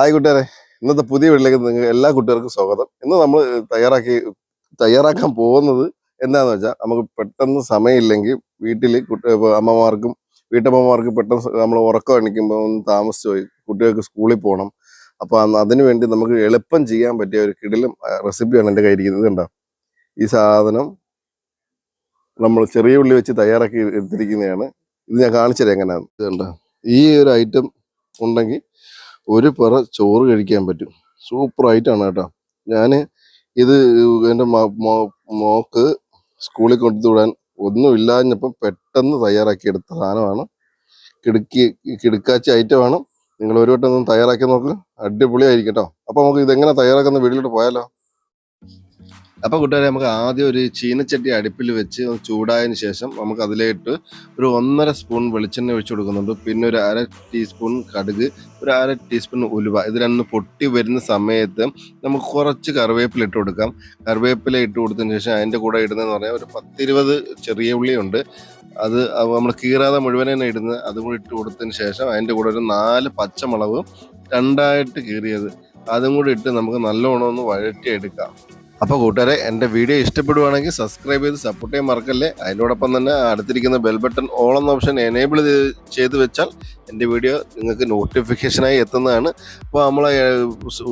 Hi കൂട്ടുകാരെ. ഇന്നത്തെ പുതിയ വീട്ടിലേക്ക് നിങ്ങൾ എല്ലാ കുട്ടികൾക്കും സ്വാഗതം. ഇന്ന് നമ്മൾ തയ്യാറാക്കി തയ്യാറാക്കാൻ പോകുന്നത് എന്താന്ന് വെച്ചാൽ നമുക്ക് പെട്ടെന്ന് സമയമില്ലെങ്കിൽ വീട്ടിൽ അമ്മമാർക്കും വീട്ടമ്മമാർക്കും പെട്ടെന്ന് നമ്മൾ ഉറക്കം എണിക്കുമ്പോൾ ഒന്ന് താമസിച്ച് പോയി കുട്ടികൾക്ക് സ്കൂളിൽ പോകണം അപ്പോൾ അതിനു വേണ്ടി നമുക്ക് എളുപ്പം ചെയ്യാൻ പറ്റിയ ഒരു കിടിലും റെസിപ്പിയാണ് എന്റെ കയ്യിരിക്കുന്നത് കണ്ടോ? ഈ സാധനം നമ്മൾ ചെറിയ ഉള്ളി വെച്ച് തയ്യാറാക്കി എടുത്തിരിക്കുന്നതാണ്. ഇത് ഞാൻ കാണിച്ചു തരാം എങ്ങനെയാണ് കണ്ടോ? ഈ ഒരു ഐറ്റം ഉണ്ടെങ്കിൽ ഒരു പറ ചോറ് കഴിക്കാൻ പറ്റും. സൂപ്പർ ആയിട്ടാണ് കേട്ടോ. ഞാൻ ഇത് എന്റെ മോക്ക് സ്കൂളിൽ കൊടുത്തു വിടാൻ ഒന്നും ഇല്ലാഞ്ഞപ്പം പെട്ടെന്ന് തയ്യാറാക്കി എടുത്ത സാധനമാണ്. കിടുക്കി കിടുക്കാച്ച ഐറ്റമാണ് നിങ്ങൾ ഒരു വട്ടം ഒന്ന് തയ്യാറാക്കി നോക്ക്. അടിപൊളിയായിരിക്കും കേട്ടോ. അപ്പോൾ നമുക്ക് ഇതെങ്ങനെ തയ്യാറാക്കുന്ന വീട്ടിലോട്ട് പോയാലോ? അപ്പൊ കൂട്ടുകാരെ നമുക്ക് ആദ്യം ഒരു ചീനച്ചട്ടി അടുപ്പിൽ വെച്ച് ചൂടായതിനു ശേഷം നമുക്ക് അതിലേട്ട് ഒരു ഒന്നര സ്പൂൺ വെളിച്ചെണ്ണ ഒഴിച്ചു കൊടുക്കുന്നുണ്ട്. പിന്നെ ഒരു അര ടീസ്പൂൺ കടുക് ഒരു അര ടീസ്പൂൺ ഉലുവ ഇത് രണ്ടും പൊട്ടി വരുന്ന സമയത്ത് നമുക്ക് കുറച്ച് കറിവേപ്പില ഇട്ട് കൊടുക്കാം. കറിവേപ്പില ഇട്ട് കൊടുത്തതിന് ശേഷം അതിന്റെ കൂടെ ഇടുന്നതെന്ന് പറഞ്ഞാൽ ഒരു പത്തിരുപത് ചെറിയ ഉള്ളിയുണ്ട്. അത് നമ്മൾ കീറാതെ മുഴുവൻ തന്നെ ഇടുന്നത് അതും കൂടി ഇട്ട് കൊടുത്തതിന് ശേഷം അതിന്റെ കൂടെ ഒരു നാല് പച്ചമുളകും രണ്ടായിട്ട് കീറിയത് അതും കൂടി ഇട്ട് നമുക്ക് നല്ലോണം ഒന്ന് വഴറ്റിയെടുക്കാം. അപ്പോൾ കൂട്ടുകാരെ എന്റെ വീഡിയോ ഇഷ്ടപ്പെടുവാണെങ്കിൽ സബ്സ്ക്രൈബ് ചെയ്ത് സപ്പോർട്ട് ചെയ്യാൻ മറക്കല്ലേ? അതിനോടൊപ്പം തന്നെ അടുത്തിരിക്കുന്ന ബെൽ ബട്ടൺ ഓൾ എന്ന ഓപ്ഷൻ എനേബിൾ ചെയ്ത് വെച്ചാൽ എന്റെ വീഡിയോ നിങ്ങൾക്ക് നോട്ടിഫിക്കേഷനായി എത്തുന്നതാണ്. അപ്പോൾ നമ്മൾ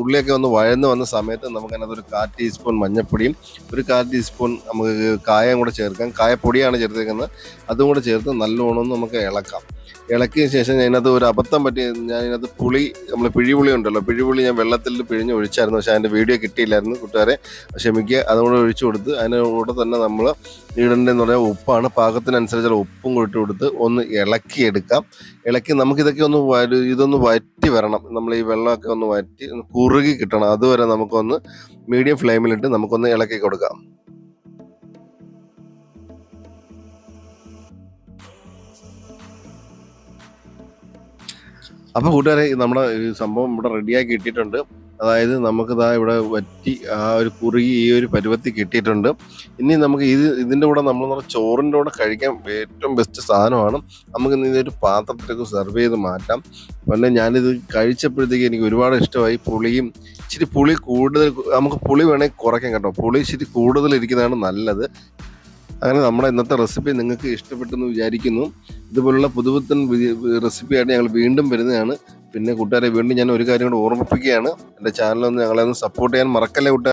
ഉള്ളിയൊക്കെ ഒന്ന് വഴന്ന് വന്ന സമയത്ത് നമുക്ക് അതിനകത്ത് ഒരു കാൽ ടീസ്പൂൺ മഞ്ഞൾപ്പൊടിയും ഒരു കാൽ ടീസ്പൂൺ നമുക്ക് കായം കൂടെ ചേർക്കാം. കായപ്പൊടിയാണ് ചേർത്തേക്കുന്നത്. അതും കൂടെ ചേർത്ത് നല്ലോണം നമുക്ക് ഇളക്കാം. ഇളക്കിയ ശേഷം ഞാൻ ഇതിനകത്ത് ഒരു അബദ്ധം പറ്റി ഞാൻ ഇതിനകത്ത് പുളി നമ്മൾ പിഴിപുളി ഉണ്ടല്ലോ പിഴിപുളി ഞാൻ വെള്ളത്തിൽ പിഴിഞ്ഞ് ഒഴിച്ചായിരുന്നു പക്ഷേ അതിന്റെ വീഡിയോ കിട്ടിയില്ലായിരുന്നു കൂട്ടുകാരെ. ക്ഷമിക്കുക അതും കൂടെ ഒഴിച്ചു കൊടുത്ത് അതിന്റെ കൂടെ തന്നെ നമ്മൾ ഇടേണ്ടതെന്ന് പറഞ്ഞാൽ ഉപ്പാണ് പാകത്തിനനുസരിച്ചുള്ള ഉപ്പും കൂടി ഇട്ട് കൊടുത്ത് ഒന്ന് ഇളക്കിയെടുക്കാം. ഇളക്കി നമുക്കിതൊക്കെ ഒന്ന് ഇതൊന്ന് വറ്റി വരണം. നമ്മൾ ഈ വെള്ളമൊക്കെ ഒന്ന് വറ്റി ഒന്ന് കുറുകി കിട്ടണം. അതുവരെ നമുക്കൊന്ന് മീഡിയം ഫ്ലെയിമിലിട്ട് നമുക്കൊന്ന് ഇളക്കി കൊടുക്കാം. അപ്പോൾ കൂട്ടുകാരെ നമ്മുടെ സംഭവം ഇവിടെ റെഡിയാക്കി ഇട്ടിട്ടുണ്ട് അതായത് നമുക്ക് ഇതാ ഇവിടെ വറ്റി ആ ഒരു കുറുകി ഈ ഒരു പരുവത്തി കിട്ടിയിട്ടുണ്ട്. ഇനി നമുക്ക് ഇത് ഇതിന്റെ കൂടെ നമ്മൾ പറഞ്ഞാൽ ചോറിന്റെ കൂടെ കഴിക്കാൻ ഏറ്റവും ബെസ്റ്റ് സാധനമാണ്. നമുക്ക് ഇന്ന് ഇതൊരു പാത്രത്തിലേക്ക് സെർവ് ചെയ്ത് മാറ്റാം. പിന്നെ ഞാനിത് കഴിച്ചപ്പോഴത്തേക്ക് എനിക്ക് ഒരുപാട് ഇഷ്ടമായി. പുളിയും ഇച്ചിരി പുളി കൂടുതൽ നമുക്ക് പുളി വേണമെങ്കിൽ കുറയ്ക്കാം കേട്ടോ. പുളി ഇച്ചിരി കൂടുതൽ ഇരിക്കുന്നതാണ് നല്ലത്. അങ്ങനെ നമ്മുടെ ഇന്നത്തെ റെസിപ്പി നിങ്ങൾക്ക് ഇഷ്ടപ്പെട്ടെന്ന് വിചാരിക്കുന്നു. ഇതുപോലുള്ള പുതുപുത്തൻ റെസിപ്പിയായിട്ട് ഞങ്ങൾ വീണ്ടും വരുന്നതാണ്. പിന്നെ കൂട്ടുകാരെ വീണ്ടും ഞാൻ ഒരു കാര്യം കൂടെ ഓർമ്മിപ്പിക്കുകയാണ്. എന്റെ ചാനലൊന്ന് ഞങ്ങളെ ഒന്ന് സപ്പോർട്ട് ചെയ്യാൻ മറക്കല്ലേ കൂട്ടുകാരെ?